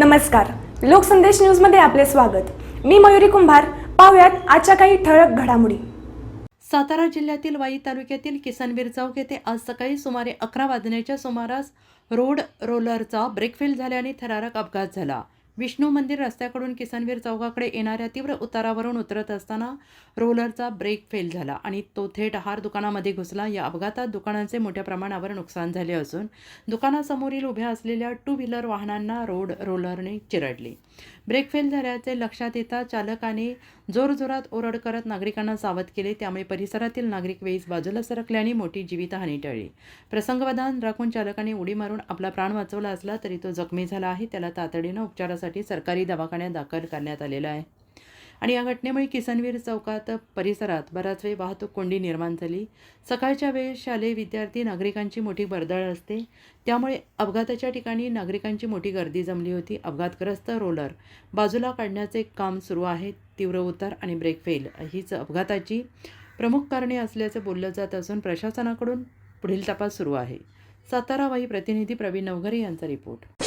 नमस्कार. लोकसंदेश न्यूजमध्ये आपले स्वागत. मी मयुरी कुंभार. पाहुयात आजच्या काही ठळक घडामोडी. सातारा जिल्ह्यातील वाई तालुक्यातील किसनवीर चौक येथे आज सकाळी सुमारे अकरा वाजण्याच्या सुमारास रोड रोलरचा ब्रेकफेल झाल्याने थरारक अपघात झाला. विष्णू मंदिर रस्त्याकडून किसनवीर चौकाकडे येणाऱ्या तीव्र उतारावरून उतरत असताना रोलरचा ब्रेक फेल झाला आणि तो थेट हार दुकानामध्ये घुसला. या अपघातात दुकानांचे मोठ्या प्रमाणावर नुकसान झाले असून दुकानासमोरील उभ्या असलेल्या टू व्हीलर वाहनांना रोड रोलरने चिरडले. ब्रेक फेल झाल्याचे लक्षात येता चालकाने जोरजोरात ओरड करत नागरिकांना सावध केले. त्यामुळे परिसरातील नागरिक वेळीच बाजूला सरकल्याने मोठी जीवितहानी टळली. प्रसंगवधान राखून चालकाने उडी मारून आपला प्राण वाचवला असला तरी तो जखमी झाला आहे. त्याला तातडीनं उपचारासाठी सरकारी दवाखान्यात दाखल करण्यात आलेलं आहे. आणि या घटनेमुळे किसनवीर चौकात परिसरात बराच वेळ वाहतूक कोंडी निर्माण झाली. सकाळच्या वेळेस शालेय विद्यार्थी नागरिकांची मोठी वर्दळ असते. त्यामुळे अपघाताच्या ठिकाणी नागरिकांची मोठी गर्दी जमली होती. अपघातग्रस्त रोलर बाजूला काढण्याचे काम सुरू आहे. तीव्र उतार आणि ब्रेक फेल हीच अपघाताची प्रमुख कारणे असल्याचं बोललं जात असून प्रशासनाकडून पुढील तपास सुरू आहे. सातारावाही प्रतिनिधी प्रवीण नवघरे यांचा रिपोर्ट.